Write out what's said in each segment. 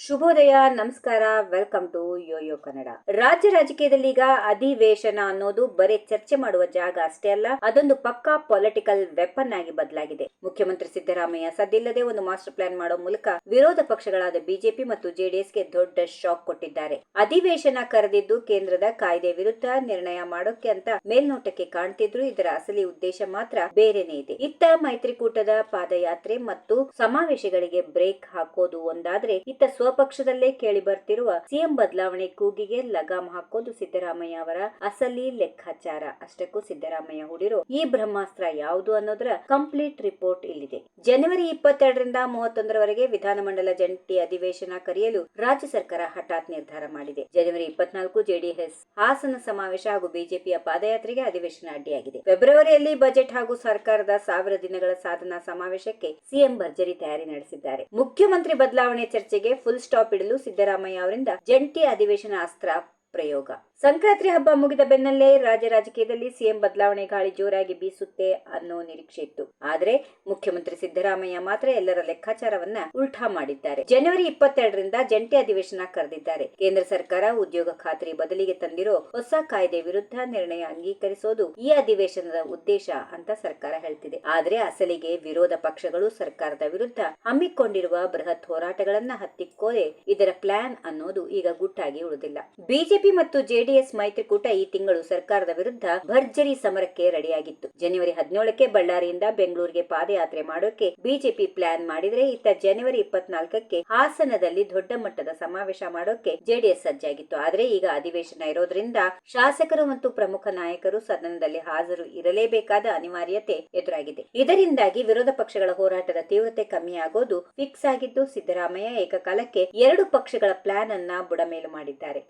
ಶುಭೋದಯ, ನಮಸ್ಕಾರ, welcome to Yoyo Kannada. ರಾಜ್ಯ ರಾಜಕೀಯದಲ್ಲಿ ಈಗ ಅಧಿವೇಶನ ಅನ್ನೋದು ಬರೀ ಚರ್ಚೆ ಮಾಡುವ ಜಾಗ ಅಷ್ಟೇ ಅಲ್ಲ, ಅದೊಂದು ಪಕ್ಕಾ ಪೊಲಿಟಿಕಲ್ ವೆಪನ್ ಆಗಿ ಬದಲಾಗಿದೆ. ಮುಖ್ಯಮಂತ್ರಿ ಸಿದ್ದರಾಮಯ್ಯ ಸದ್ದಿಲ್ಲದೆ ಒಂದು ಮಾಸ್ಟರ್ ಪ್ಲಾನ್ ಮಾಡೋ ಮೂಲಕ ವಿರೋಧ ಪಕ್ಷಗಳಾದ ಬಿಜೆಪಿ ಮತ್ತು ಜೆಡಿಎಸ್ಗೆ ದೊಡ್ಡ ಶಾಕ್ ಕೊಟ್ಟಿದ್ದಾರೆ. ಅಧಿವೇಶನ ಕರೆದಿದ್ದು ಕೇಂದ್ರದ ಕಾಯ್ದೆ ವಿರುದ್ಧ ನಿರ್ಣಯ ಮಾಡೋಕೆ ಅಂತ ಮೇಲ್ನೋಟಕ್ಕೆ ಕಾಣ್ತಿದ್ರು. ಇದರ ಅಸಲಿ ಉದ್ದೇಶ ಮಾತ್ರ ಬೇರೆನೇ ಇದೆ. ಇತ್ತ ಮೈತ್ರಿಕೂಟದ ಪಾದಯಾತ್ರೆ ಮತ್ತು ಸಮಾವೇಶಗಳಿಗೆ ಬ್ರೇಕ್ ಹಾಕೋದು ಒಂದಾದ್ರೆ, ಇತ್ತ ಸ್ವಪಕ್ಷದಲ್ಲೇ ಕೇಳಿ ಬರ್ತಿರುವ ಸಿಎಂ ಬದಲಾವಣೆ ಕೂಗಿಗೆ ಲಗಾಮ್ ಹಾಕೋದು ಸಿದ್ದರಾಮಯ್ಯ ಅವರ ಅಸಲಿ ಲೆಕ್ಕಾಚಾರ. ಅಷ್ಟಕ್ಕೂ ಸಿದ್ದರಾಮಯ್ಯ ಹೂಡಿರೋ ಈ ಬ್ರಹ್ಮಾಸ್ತ್ರ ಯಾವುದು ಅನ್ನೋದರ ಕಂಪ್ಲೀಟ್ ರಿಪೋರ್ಟ್ ಇಲ್ಲಿದೆ. ಜನವರಿ ಇಪ್ಪತ್ತೆರಡರಿಂದ ಮೂವತ್ತೊಂದರವರೆಗೆ ವಿಧಾನಮಂಡಲ ಜಂಟಿ ಅಧಿವೇಶನ ಕರೆಯಲು ರಾಜ್ಯ ಸರ್ಕಾರ ಹಠಾತ್ ನಿರ್ಧಾರ ಮಾಡಿದೆ. ಜನವರಿ ಇಪ್ಪತ್ನಾಲ್ಕು ಜೆಡಿಎಸ್ ಹಾಸನ ಸಮಾವೇಶ ಹಾಗೂ ಬಿಜೆಪಿಯ ಪಾದಯಾತ್ರೆಗೆ ಅಧಿವೇಶನ ಅಡ್ಡಿಯಾಗಿದೆ. ಫೆಬ್ರವರಿಯಲ್ಲಿ ಬಜೆಟ್ ಹಾಗೂ ಸರ್ಕಾರದ ಸಾವಿರ ದಿನಗಳ ಸಾಧನಾ ಸಮಾವೇಶಕ್ಕೆ ಸಿಎಂ ಭರ್ಜರಿ ತಯಾರಿ ನಡೆಸಿದ್ದಾರೆ. ಮುಖ್ಯಮಂತ್ರಿ ಬದಲಾವಣೆ ಚರ್ಚೆಗೆ ಫುಲ್ ಸ್ಟಾಪ್ ಇಡಲು ಸಿದ್ದರಾಮಯ್ಯ ಅವರಿಂದ ಜಂಟಿ ಅಧಿವೇಶನ ಅಸ್ತ್ರ ಪ್ರಯೋಗ. ಸಂಕ್ರಾಂತಿ ಹಬ್ಬ ಮುಗಿದ ಬೆನ್ನಲ್ಲೇ ರಾಜ್ಯ ರಾಜಕೀಯದಲ್ಲಿ ಸಿಎಂ ಬದಲಾವಣೆ ಗಾಳಿ ಜೋರಾಗಿ ಬೀಸುತ್ತೆ ಅನ್ನೋ ನಿರೀಕ್ಷೆ ಇತ್ತು. ಆದ್ರೆ ಮುಖ್ಯಮಂತ್ರಿ ಸಿದ್ದರಾಮಯ್ಯ ಮಾತ್ರ ಎಲ್ಲರ ಲೆಕ್ಕಾಚಾರವನ್ನ ಉಲ್ಟಾ ಮಾಡಿದ್ದಾರೆ. ಜನವರಿ ಇಪ್ಪತ್ತೆರಡರಿಂದ ಜಂಟಿ ಅಧಿವೇಶನ ಕರೆದಿದ್ದಾರೆ. ಕೇಂದ್ರ ಸರ್ಕಾರ ಉದ್ಯೋಗ ಖಾತ್ರಿ ಬದಲಿಗೆ ತಂದಿರೋ ಹೊಸ ಕಾಯ್ದೆ ವಿರುದ್ಧ ನಿರ್ಣಯ ಅಂಗೀಕರಿಸೋದು ಈ ಅಧಿವೇಶನದ ಉದ್ದೇಶ ಅಂತ ಸರ್ಕಾರ ಹೇಳ್ತಿದೆ. ಆದ್ರೆ ಅಸಲಿಗೆ ವಿರೋಧ ಪಕ್ಷಗಳು ಸರ್ಕಾರದ ವಿರುದ್ಧ ಹಮ್ಮಿಕೊಂಡಿರುವ ಬೃಹತ್ ಹೋರಾಟಗಳನ್ನ ಹತ್ತಿಕ್ಕೋದೆ ಇದರ ಪ್ಲಾನ್ ಅನ್ನೋದು ಈಗ ಗುಟ್ಟಾಗಿ ಉಳಿದಿಲ್ಲ. ಬಿಜೆಪಿ ಮತ್ತು ಜೆಡಿಎಸ್ ಮೈತ್ರಿಕೂಟ ಈ ತಿಂಗಳು ಸರ್ಕಾರದ ವಿರುದ್ಧ ಭರ್ಜರಿ ಸಮರಕ್ಕೆ ರೆಡಿಯಾಗಿತ್ತು. ಜನವರಿ ಹದಿನೇಳಕ್ಕೆ ಬಳ್ಳಾರಿಯಿಂದ ಬೆಂಗಳೂರಿಗೆ ಪಾದಯಾತ್ರೆ ಮಾಡೋಕೆ ಬಿಜೆಪಿ ಪ್ಲಾನ್ ಮಾಡಿದ್ರೆ ಇತ್ತ ಜನವರಿ ಇಪ್ಪತ್ನಾಲ್ಕಕ್ಕೆ ಹಾಸನದಲ್ಲಿ ದೊಡ್ಡ ಮಟ್ಟದ ಸಮಾವೇಶ ಮಾಡೋಕೆ ಜೆಡಿಎಸ್ ಸಜ್ಜಾಗಿತ್ತು. ಆದರೆ ಈಗ ಅಧಿವೇಶನ ಇರೋದ್ರಿಂದ ಶಾಸಕರು ಮತ್ತು ಪ್ರಮುಖ ನಾಯಕರು ಸದನದಲ್ಲಿ ಹಾಜರು ಇರಲೇಬೇಕಾದ ಅನಿವಾರ್ಯತೆ ಎದುರಾಗಿದೆ. ಇದರಿಂದಾಗಿ ವಿರೋಧ ಪಕ್ಷಗಳ ಹೋರಾಟದ ತೀವ್ರತೆ ಕಮ್ಮಿಯಾಗೋದು ಫಿಕ್ಸ್ ಆಗಿದ್ದು ಸಿದ್ದರಾಮಯ್ಯ ಏಕಕಾಲಕ್ಕೆ ಎರಡು ಪಕ್ಷಗಳ ಪ್ಲಾನ್ ಅನ್ನ ಬುಡಮೇಲು ಮಾಡಿದ್ದಾರೆ.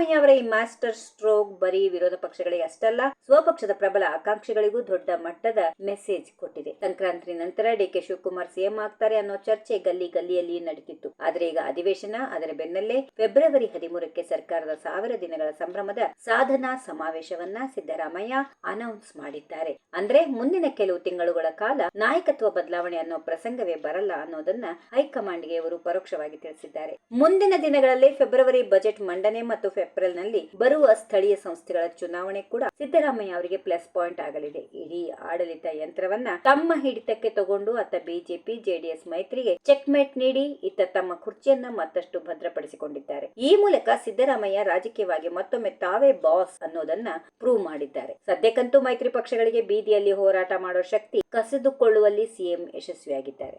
ಸಿದ್ದರಾಮಯ್ಯ ಅವರ ಈ ಮಾಸ್ಟರ್ ಸ್ಟ್ರೋಕ್ ಬರೀ ವಿರೋಧ ಪಕ್ಷಗಳಿಗೆ ಅಷ್ಟಲ್ಲ, ಸ್ವಪಕ್ಷದ ಪ್ರಬಲ ಆಕಾಂಕ್ಷಿಗಳಿಗೂ ದೊಡ್ಡ ಮಟ್ಟದ ಮೆಸೇಜ್ ಕೊಟ್ಟಿದೆ. ಸಂಕ್ರಾಂತಿ ನಂತರ ಡಿಕೆ ಶಿವಕುಮಾರ್ ಸಿಎಂ ಆಗ್ತಾರೆ ಅನ್ನೋ ಚರ್ಚೆ ಗಲ್ಲಿ ಗಲ್ಲಿಯಲ್ಲಿ ನಡೀತಿತ್ತು. ಆದ್ರೆ ಈಗ ಅಧಿವೇಶನ, ಅದರ ಬೆನ್ನಲ್ಲೇ ಫೆಬ್ರವರಿ ಹದಿಮೂರಕ್ಕೆ ಸರ್ಕಾರದ ಸಾವಿರ ದಿನಗಳ ಸಂಭ್ರಮದ ಸಾಧನಾ ಸಮಾವೇಶವನ್ನ ಸಿದ್ದರಾಮಯ್ಯ ಅನೌನ್ಸ್ ಮಾಡಿದ್ದಾರೆ. ಅಂದ್ರೆ ಮುಂದಿನ ಕೆಲವು ತಿಂಗಳುಗಳ ಕಾಲ ನಾಯಕತ್ವ ಬದಲಾವಣೆ ಅನ್ನೋ ಪ್ರಸಂಗವೇ ಬರಲ್ಲ ಅನ್ನೋದನ್ನ ಹೈಕಮಾಂಡ್ಗೆ ಅವರು ಪರೋಕ್ಷವಾಗಿ ತಿಳಿಸಿದ್ದಾರೆ. ಮುಂದಿನ ದಿನಗಳಲ್ಲಿ ಫೆಬ್ರವರಿ ಬಜೆಟ್ ಮಂಡನೆ ಮತ್ತು ಏಪ್ರಿಲ್ನಲ್ಲಿ ಬರುವ ಸ್ಥಳೀಯ ಸಂಸ್ಥೆಗಳ ಚುನಾವಣೆ ಕೂಡ ಸಿದ್ದರಾಮಯ್ಯ ಅವರಿಗೆ ಪ್ಲಸ್ ಪಾಯಿಂಟ್ ಆಗಲಿದೆ. ಇಡೀ ಆಡಳಿತ ಯಂತ್ರವನ್ನ ತಮ್ಮ ಹಿಡಿತಕ್ಕೆ ತಗೊಂಡು ಅತ್ತ ಬಿಜೆಪಿ, ಜೆಡಿಎಸ್ ಮೈತ್ರಿಗೆ ಚೆಕ್ಮೇಟ್ ನೀಡಿ ಇತ್ತ ತಮ್ಮ ಕುರ್ಚಿಯನ್ನ ಮತ್ತಷ್ಟು ಭದ್ರಪಡಿಸಿಕೊಂಡಿದ್ದಾರೆ. ಈ ಮೂಲಕ ಸಿದ್ದರಾಮಯ್ಯ ರಾಜಕೀಯವಾಗಿ ಮತ್ತೊಮ್ಮೆ ತಾವೇ ಬಾಸ್ ಅನ್ನೋದನ್ನ ಪ್ರೂವ್ ಮಾಡಿದ್ದಾರೆ. ಸದ್ಯಕ್ಕಂತೂ ಮೈತ್ರಿ ಪಕ್ಷಗಳಿಗೆ ಬೀದಿಯಲ್ಲಿ ಹೋರಾಟ ಮಾಡೋ ಶಕ್ತಿ ಕಸಿದುಕೊಳ್ಳುವಲ್ಲಿ ಸಿಎಂ ಯಶಸ್ವಿಯಾಗಿದ್ದಾರೆ.